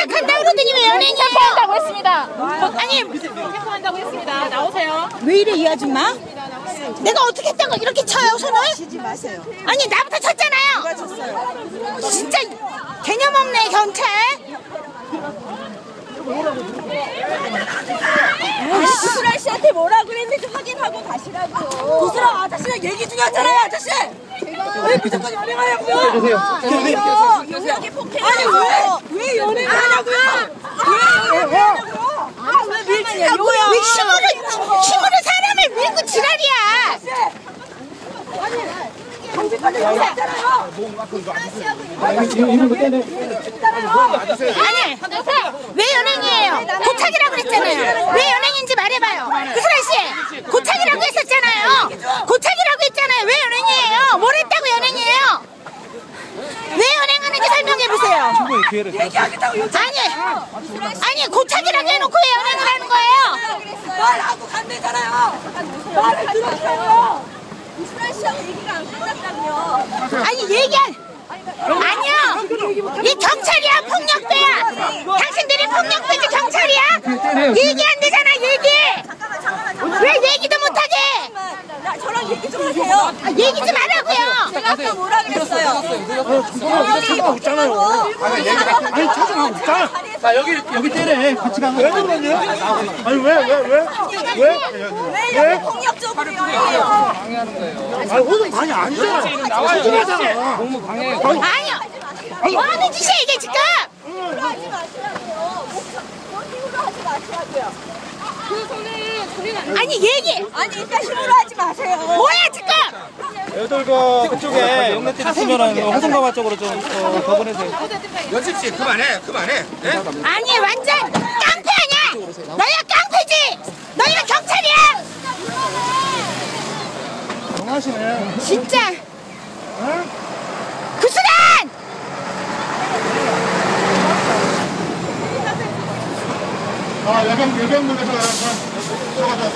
착한다고 그러더니 왜 연예인이에요? 체포한다고 했습니다. 아니 체포한다고 했습니다. 나오세요. 왜 이래 이 아줌마? 내가 어떻게 했다고 이렇게 쳐요 손을? 치지 마세요. 아니 나부터 쳤잖아요. 누가 쳤어요? 진짜 개념 없네 경찰. 구슬아 씨한테 뭐라 그랬는지 확인하고 가시라고. 구슬아 아저씨랑 얘기 중이었잖아요, 아저씨. 왜 무조건 연행하냐고요? 여기 폭행. 아니 왜? 왜 연행을 하냐고요? 왜 연행을 하냐고요? 아왜 밀치냐고요? 왜 힘으로 힘으로 사람을 밀고 지랄이야? 연행했잖아요. 아니 왜 연예인이에요? 고착이라고 그랬잖아요. 왜 연예인인지 말해봐요. 구슬아 씨 고착이라고 했었잖아요. 고착이라고 했잖아요. 왜 연예인이에요? 뭘 했다고 연예인이에요? 왜 연예인하는지 설명해 보세요. 얘기하겠다고 요청. 아니 아니 고착이라고 해놓고 왜 연예인을 하는 거예요? 말하고 간대잖아요. 말을 들었어요. 구슬아 씨하고 얘기가 안 끝났다고요. 아니 얘기한 아니요 이 경찰이야 폭력배야 당신들이 폭력배지 경찰이야 얘기 안 되잖아 얘기. 왜 얘기도 못하게 나 저랑 얘기 좀 하세요. 아, 얘기 좀 하라고요 찾아가고 있잖아요. 아니 찾아가고 있잖아. 나 여기 여기 때래. 같이 가는 왜 그러냐? 아니 왜 왜 왜? 왜? 왜 이렇게 폭력적으로 연행해요? 아니 오늘 많이 아니잖아. 나와야잖아. 공무 방해. 아니요 뭐 하는 짓이야 이게 지금 하지 마시라고요. 목 힘으로 하지 마시라고요. 그 손을 아니 얘기 아니 일단 힘으로 여덟거 그쪽에 영내팀 있으면은 화성가마 쪽으로 좀 어, 더 보내세요. 연습 씨 그만해 그만해. 아니 완전 깡패 아니야? 너희가 깡패지? 너희가 경찰이야? 정하시네. 진짜. 구수단 아 여경 여경문에서 저가서